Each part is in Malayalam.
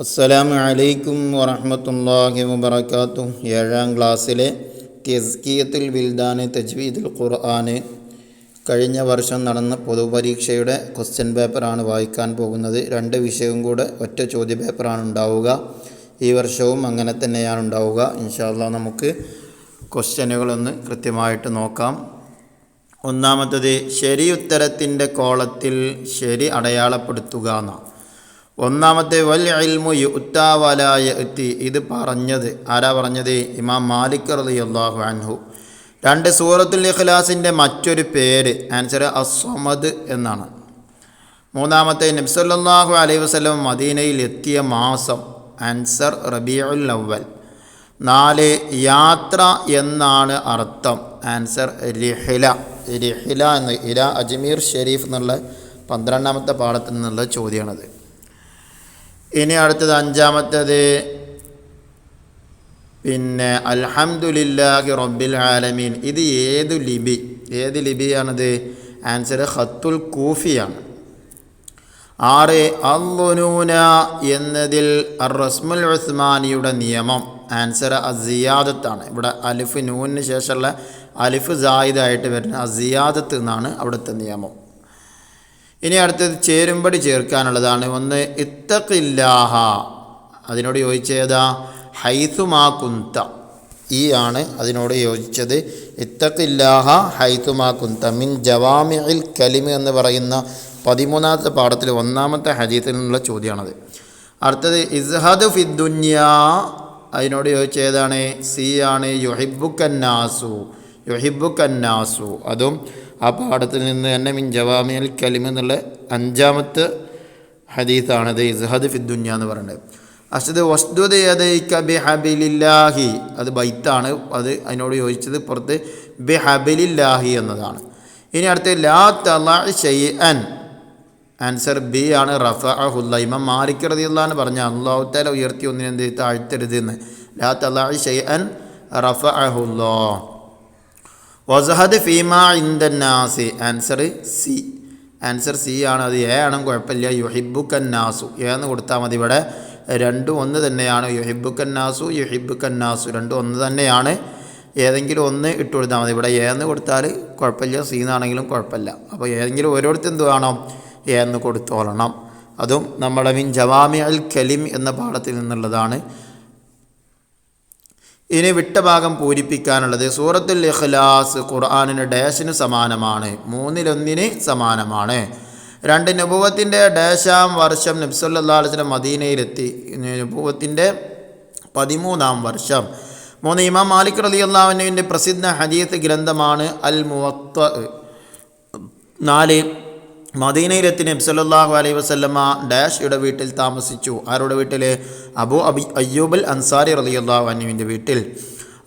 അസ്സലാമു അലൈക്കും വറഹ്മത്തുള്ളാഹി വബറകാതുഹു. ഏഴാം ക്ലാസ്സിലെ തസ്കിയത്തുൽ വിൽദാന് തജ്വീദുൽ ഖുർആന്. കഴിഞ്ഞ വർഷം നടന്ന പൊതുപരീക്ഷയുടെ ക്വസ്റ്റ്യൻ പേപ്പറാണ് വായിക്കാൻ പോകുന്നത്. രണ്ട് വിഷയവും കൂടെ ഒറ്റ ചോദ്യ പേപ്പറാണ് ഉണ്ടാവുക. ഈ വർഷവും അങ്ങനെ തന്നെയാണ് ഉണ്ടാവുക. ഇൻഷാല്ല നമുക്ക് ക്വസ്റ്റ്യനുകളൊന്ന് കൃത്യമായിട്ട് നോക്കാം. ഒന്നാമത്തത് ശരി ഉത്തരത്തിന്റെ കോളത്തിൽ ശരി അടയാളപ്പെടുത്തുക എന്നാണ്. ഒന്നാമത്തെ വൽ ഇൽമു യുത്താവലായ എത്തി ഇത് പറഞ്ഞത്. ആരാ പറഞ്ഞത്? ഇമാം മാലിക് അള്ളാഹു അൻഹു. രണ്ട് സൂറത്തുൽ ഇഖ്ലാസിന്റെ മറ്റൊരു പേര് ആൻസർ അസ്വമദ് എന്നാണ്. മൂന്നാമത്തെ നബ്സല്ലാഹു അലൈഹി വസ്ലം മദീനയിൽ എത്തിയ മാസം ആൻസർ റബിയുൽ അവൽ നാല് യാത്ര എന്നാണ് അർത്ഥം. ആൻസർ റിഹില റിഹില എന്ന് ഇല അജ്മീർ ഷെരീഫ് എന്നുള്ള പന്ത്രണ്ടാമത്തെ പാഠത്തിൽ നിന്നുള്ള ചോദ്യമാണത്. ഇനി അടുത്തത് അഞ്ചാമത്തത് പിന്നെ അൽഹംദുലില്ലാഹി റബ്ബിൽ ആലമീൻ. ഇത് ഏതു ലിപി? ഏത് ലിപിയാണത്? ആൻസർ ഖത്തുൽ കൂഫിയാണ്. ആറ് അല്ലുനൂന എന്നതിൽ റസ്മുൽ ഉസ്മാനിയുടെ നിയമം. ആൻസർ അസിയാദത്താണ്. ഇവിടെ അലിഫ് നൂനിന് ശേഷമുള്ള അലിഫ് ജായിദായിട്ട് വരുന്ന അസിയാദത്ത് എന്നാണ് അവിടുത്തെ നിയമം. ഇനി അടുത്തത് ചേരുമ്പടി ചേർക്കാനുള്ളതാണ്. ഒന്ന് ഇത്തക്കില്ലാഹ അതിനോട് യോജിച്ചേതാ ഹൈസുമാ കുന്ത. ഈ ആണ് അതിനോട് യോജിച്ചത്. ഇത്തക്കില്ലാഹ ഹൈസുമാ കുന്ത. മിൻ ജവാമിൽ കലിമ എന്ന് പറയുന്ന പതിമൂന്നാമത്തെ പാഠത്തിൽ ഒന്നാമത്തെ ഹജീത്തിൽ നിന്നുള്ള ചോദ്യമാണത്. അടുത്തത് ഇസ്ഹദ് ഫിദ്ദുന്യ അതിനോട് ചോദിച്ചേതാണ് സി ആണ് യുഹിബുക്കന്നാസു യുഹിബുക്കന്നാസു അതും ആ പാഠത്തിൽ നിന്ന് തന്നെ മിൻ ജവാമിയൽ കലിമ എന്നുള്ള അഞ്ചാമത്തെ ഹദീസാണത് ഇസ്ഹദ് ഫിദ്ദുന്യ എന്ന് പറയുന്നത് അസദ് വസ്തുത ബി ഹബിലില്ലാഹി അത് ബൈത്താണ്. അത് അതിനോട് യോജിച്ചത് പുറത്ത് ബി ഹബിലില്ലാഹി എന്നതാണ്. ഇനി അടുത്ത് ലാ തല ഷെയ്അൻ ആൻസർ ബി ആണ്. റഫ അഹുല്ല ഇമാം മാലിക് റളിയല്ലാഹു പറഞ്ഞ അള്ളാഹു തആല ഉയർത്തി ഒന്നിനെന്ത് താഴ്ത്തരുത് എന്ന്. ലാ തല ഷെയ്അൻ റഫ അഹുല്ലാ വസഹദ് ഫീമ ഇന്ദന്നാസി ആൻസർ സി ആൻസർ സി ആണ്. അത് എ ആണെങ്കിൽ കുഴപ്പമില്ല. യുഹിബുക്കന്നാസു എ എന്ന് കൊടുത്താൽ മതി. ഇവിടെ രണ്ടും ഒന്ന് തന്നെയാണ്. യുഹിബുക്കന്നാസു യുഹിബുക്കന്നാസു രണ്ടും ഒന്ന് തന്നെയാണ്. ഏതെങ്കിലും ഒന്ന് ഇട്ട് കൊടുത്താൽ മതി. ഇവിടെ എ എന്ന് കൊടുത്താൽ കുഴപ്പമില്ല. സി എന്നാണെങ്കിലും കുഴപ്പമില്ല. അപ്പോൾ ഏതെങ്കിലും ഓരോരുത്തർ എന്ത് വേണം? എ എന്ന് കൊടുത്തോളണം. അതും നമ്മുടെ മീൻ ജവാമി അൽ കലിം എന്ന പാഠത്തിൽ നിന്നുള്ളതാണ്. ഇനി വിട്ട ഭാഗം പൂരിപ്പിക്കാനുള്ളത് സൂറത്തുൽ ഇഖ്ലാസ് ഖുർആാനിന് ഡാഷിന് സമാനമാണ് മൂന്നിലൊന്നിന് സമാനമാണ്. രണ്ട് നുപൂവത്തിന്റെ ഡാഷാം വർഷം നബ്സുല്ലാസിന്റെ മദീനയിലെത്തി. നുപൂവത്തിന്റെ പതിമൂന്നാം വർഷം. മൂന്ന് ഇമാം മാലിക് റലി അള്ളാഹുവിന്റെ പ്രസിദ്ധ ഹദീത്ത് ഗ്രന്ഥമാണ് അൽ മുവത്ത നാല് മദീനയിലെത്തി നബി സല്ലല്ലാഹു അലൈഹി വസല്ലമ ഡാഷയുടെ വീട്ടിൽ താമസിച്ചു. ആരുടെ വീട്ടിൽ അബു അബി അയ്യൂബൽ അൻസാരി റളിയല്ലാഹു അൻഹുവിന്റെ വീട്ടിൽ.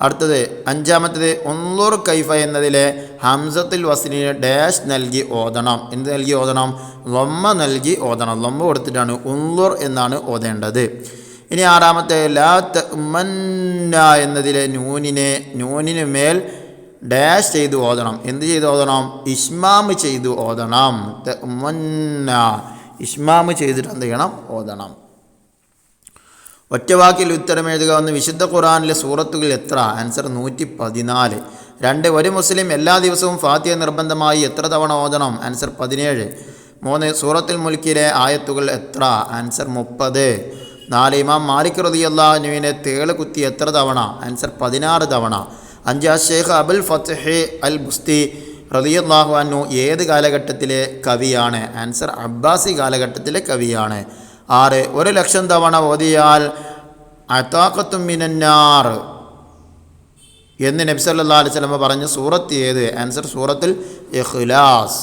അടുത്തത് അഞ്ചാമത്തത് ഒന്നൂർ കൈഫ എന്നതിലെ ഹംസത്തിൽ വസ്ലിന് ഡാഷ് നൽകി ഓതണം. എന്ത് നൽകി ഓതണം? ലൊമ്മ നൽകി ഓതണം. ലൊമ്മ കൊടുത്തിട്ടാണ് ഉള്ളൂർ എന്നാണ് ഓതേണ്ടത്. ഇനി ആറാമത്തെ ലാ തമന്ന എന്നതിലെ നൂനിനെ നൂനിന് മേൽ ഡാഷ് ചെയ്ത് ഓതണം. എന്ത് ചെയ്ത് ഓതണം? ഇഷ്മാമ് ചെയ്ത് ഓതണം. ഉമ്മന്ന ഇഷ്മാമ് ചെയ്തിട്ട് എന്ത് ചെയ്യണം? ഓതണം. ഒറ്റവാക്കിൽ ഉത്തരം എഴുതുക. ഒന്ന് വിശുദ്ധ ഖുറാനിലെ സൂറത്തുകൾ എത്ര? ആൻസർ നൂറ്റി പതിനാല് രണ്ട് ഒരു മുസ്ലിം എല്ലാ ദിവസവും ഫാത്തിയ നിർബന്ധമായി എത്ര തവണ ഓതണം? ആൻസർ പതിനേഴ്. മൂന്ന് സൂറത്തുൽ മുൽക്കിലെ ആയത്തുകൾ എത്ര? ആൻസർ മുപ്പത്. നാല് ഇമാം മാലിക് റതിയല്ലാഹുവിനെ തേൾ കുത്തി എത്ര തവണ? ആൻസർ പതിനാറ് തവണ. അഞ്ച് ഷെയ്ഖ് അബുൽ ഫത്ഹെ അൽ ബുസ്തി റതിയല്ലാഹു അനു ഏത് കാലഘട്ടത്തിലെ കവിയാണ്? ആൻസർ അബ്ബാസി കാലഘട്ടത്തിലെ കവിയാണ്. ആറ് ഒരു ലക്ഷം തവണ ഓതിയാൽ അത്താക്കത്തും മിനന്നാർ എന്ന് നബി സല്ലാ അലൈഹി സ്വലമ പറഞ്ഞ സൂറത്ത് ഏത്? ആൻസർ സൂറത്തിൽ ഇഖ്ലാസ്.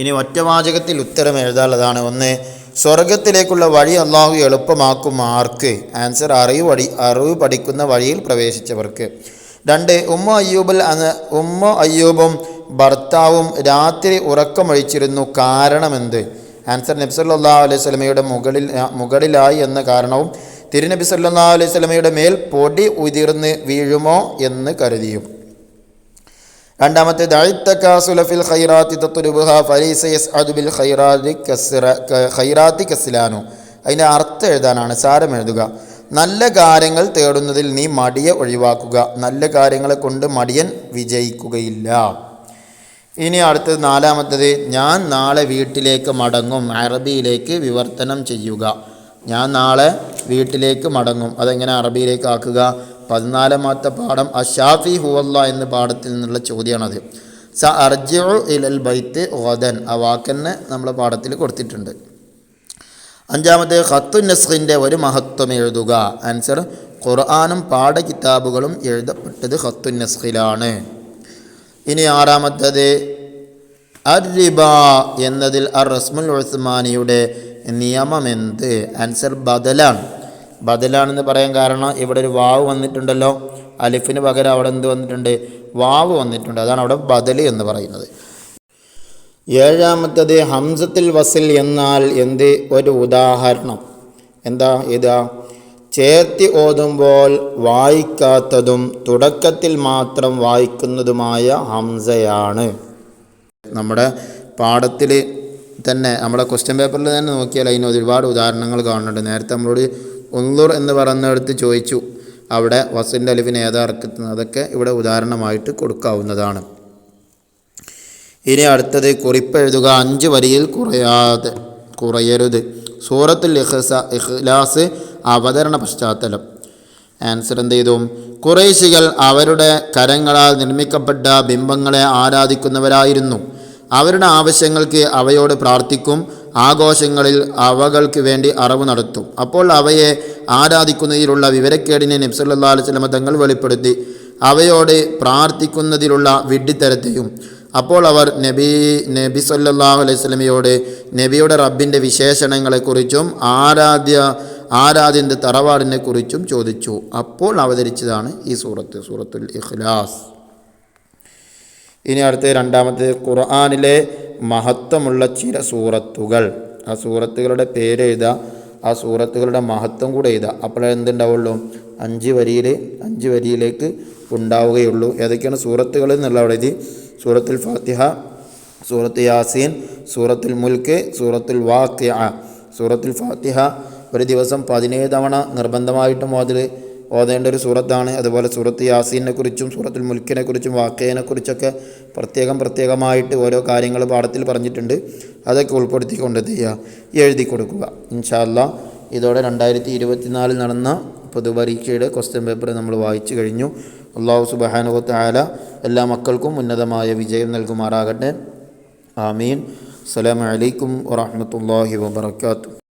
ഇനി ഒറ്റവാചകത്തിൽ ഉത്തരം എഴുതാനുള്ളതാണ്. ഒന്ന് സ്വർഗത്തിലേക്കുള്ള വഴി അള്ളാഹു എളുപ്പമാക്കും ആർക്ക്? ആൻസർ അറിവ് പഠി അറിവ് പഠിക്കുന്ന വഴിയിൽ പ്രവേശിച്ചവർക്ക്. രണ്ട് ഉമ്മ അയ്യൂബിൽ ഉമ്മ അയ്യൂബും ഭർത്താവും രാത്രി ഉറക്കമൊഴിച്ചിരുന്നു. കാരണമെന്ത് ആൻസർ നബി അലൈഹി സ്വലമയുടെ മുകളിൽ മുകളിലായി എന്ന കാരണവും തിരുനബി സല്ലാ അലൈഹി സ്വലമയുടെ മേൽ പൊടി ഉതിർന്ന് വീഴുമോ എന്ന് കരുതിയും. രണ്ടാമത്തെ ദഅത്തകാസുലഫിൽ ഖൈറാത്തി തത്തുലുബുഹ ഫലീസ യസ്അദു ബിൽ ഖൈറാത്തി കസ്റ ഖൈറാത്തി കസിലാനു. അതിന്റെ അർത്ഥം എഴുതാനാണ് സാരം എഴുതുക. നല്ല കാര്യങ്ങൾ തേടുന്നതിൽ നീ മടിയെ ഒഴിവാക്കുക. നല്ല കാര്യങ്ങളെ കൊണ്ട് മടിയൻ വിജയിക്കുകയില്ല. ഇനി അടുത്തത് നാലാമത്തത് ഞാൻ നാളെ വീട്ടിലേക്ക് മടങ്ങും. അറബിയിലേക്ക് വിവർത്തനം ചെയ്യുക. ഞാൻ നാളെ വീട്ടിലേക്ക് മടങ്ങും. അതെങ്ങനെ അറബിയിലേക്ക് ആക്കുക? പതിനാലാമത്തെ പാഠം അഷാഫി ഹുവല്ല എന്ന പാഠത്തിൽ നിന്നുള്ള ചോദ്യമാണത്. സ അർജു ഇലൽ ബൈത്ത് ഓദൻ ആ വാക്കെന്നെ നമ്മളെ പാഠത്തിൽ കൊടുത്തിട്ടുണ്ട്. അഞ്ചാമത്തെ ഖത്തു നസ്ഖിന്റെ ഒരു മഹത്വം എഴുതുക. ആൻസർ ഖുർആാനും പാഠകിതാബുകളും എഴുതപ്പെട്ടത് ഖത്തു നസ്ഖിലാണ്. ഇനി ആറാമത്തത് അരിബ എന്നതിൽ അർ റസ്മുൽ ഉസ്മാനിയുടെ നിയമമെന്ത് ആൻസർ ബദലാണ്. ബദലാണെന്ന് പറയാൻ കാരണം ഇവിടെ ഒരു വാവ് വന്നിട്ടുണ്ടല്ലോ. അലിഫിന് പകരം അവിടെ എന്ത് വന്നിട്ടുണ്ട്? വാവ് വന്നിട്ടുണ്ട്. അതാണ് അവിടെ ബദൽ എന്ന് പറയുന്നത്. ഏഴാമത്തത് ഹംസത്തിൽ വസിൽ എന്നാൽ എന്ത്? ഒരു ഉദാഹരണം. എന്താ ഇതാ? ചേർത്തി ഓതുമ്പോൾ വായിക്കാത്തതും തുടക്കത്തിൽ മാത്രം വായിക്കുന്നതുമായ ഹംസയാണ്. നമ്മുടെ പാഠത്തിൽ തന്നെ നമ്മുടെ ക്വസ്റ്റ്യൻ പേപ്പറിൽ തന്നെ നോക്കിയാൽ അതിന് ഒരുപാട് ഉദാഹരണങ്ങൾ കാണുന്നുണ്ട്. നേരത്തെ നമ്മളോട് ഉള്ളൂർ എന്ന് പറയുന്നിടത്ത് ചോദിച്ചു. അവിടെ വസിന്റെ അലിഫിന് ഏതാ ഇറക്കുന്നത് അതൊക്കെ ഇവിടെ ഉദാഹരണമായിട്ട് കൊടുക്കാവുന്നതാണ്. ഇനി അടുത്തത് കുറിപ്പ് എഴുതുക. അഞ്ച് വരിയിൽ കുറയാതെ കുറയരുത്. സൂറത്തുൽ ഇഖ്സ ഇഖ്ലാസ് അവതരണ പശ്ചാത്തലം. ആൻസർ എന്ത് ചെയ്തു? കുറേശികൾ അവരുടെ കരങ്ങളാൽ നിർമ്മിക്കപ്പെട്ട ബിംബങ്ങളെ ആരാധിക്കുന്നവരായിരുന്നു. അവരുടെ ആവശ്യങ്ങൾക്ക് അവയോട് പ്രാർത്ഥിക്കും. ആഘോഷങ്ങളിൽ അവകൾക്ക് വേണ്ടി അറവ് നടത്തും. അപ്പോൾ അവയെ ആരാധിക്കുന്നതിലുള്ള വിവരക്കേടിനെ നബ്സല്ലാ അലുസ്ലമ തങ്ങൾ വെളിപ്പെടുത്തി. അവയോട് പ്രാർത്ഥിക്കുന്നതിലുള്ള വിഡ്ഢിത്തരത്തെയും അപ്പോൾ അവർ നബി നബി സല്ലല്ലാഹു അലൈഹി സ്വലമയോട് നബിയുടെ റബ്ബിന്റെ വിശേഷണങ്ങളെക്കുറിച്ചും ആരാധ്യ ആരാധ്യന്റെ തറവാടിനെക്കുറിച്ചും ചോദിച്ചു. അപ്പോൾ അവതരിച്ചതാണ് ഈ സൂറത്ത് സൂറത്തുൽ ഇഖ്ലാസ്. ഇനി അടുത്ത് രണ്ടാമത്തെ ഖുർആാനിലെ മഹത്വമുള്ള ചില സൂറത്തുകൾ. ആ സൂറത്തുകളുടെ പേര് എഴുതുക. ആ സൂറത്തുകളുടെ മഹത്വം കൂടെ എഴുതുക. അപ്പോഴേ എന്തുണ്ടാവുള്ളൂ അഞ്ച് വരിയിൽ അഞ്ച് വരിയിലേക്ക് ഉണ്ടാവുകയുള്ളൂ. ഏതൊക്കെയാണ് സൂറത്തുകൾ എന്നുള്ള അവിടെ എഴുതി. സൂറത്തുൽ ഫാത്തിഹ സൂറത്ത് യാസീൻ സൂറത്തുൽ മുൽക്ക് സൂറത്തുൽ വാഖിയ സൂറത്തുൽ ഫാത്തിഹ ഒരു ദിവസം പതിനേഴ് തവണ നിർബന്ധമായിട്ടും ഓതിൽ ഓതേണ്ട ഒരു സൂറത്താണ്. അതുപോലെ സൂറത്ത് യാസീനെ കുറിച്ചും സൂറത്തുൽ മുൽക്കിനെ കുറിച്ചും വാക്കേനെ കുറിച്ചൊക്കെ പ്രത്യേകം പ്രത്യേകമായിട്ട് ഓരോ കാര്യങ്ങൾ പാഠത്തിൽ പറഞ്ഞിട്ടുണ്ട്. അതൊക്കെ ഉൾപ്പെടുത്തിക്കൊണ്ട് ചെയ്യുക? എഴുതി കൊടുക്കുക. ഇൻഷാല്ല ഇതോടെ രണ്ടായിരത്തി ഇരുപത്തിനാലിൽ നടന്ന പൊതുപരീക്ഷയുടെ ക്വസ്റ്റ്യൻ പേപ്പർ നമ്മൾ വായിച്ചു കഴിഞ്ഞു. അള്ളാഹു സുബഹാനുവത്ത് ആല എല്ലാ മക്കൾക്കും ഉന്നതമായ വിജയം നൽകുമാറാകട്ടെ. ആമീൻ. അസ്സലാമു അലൈക്കും വറഹ്മത്തുള്ളാഹി വബറകാതുഹു.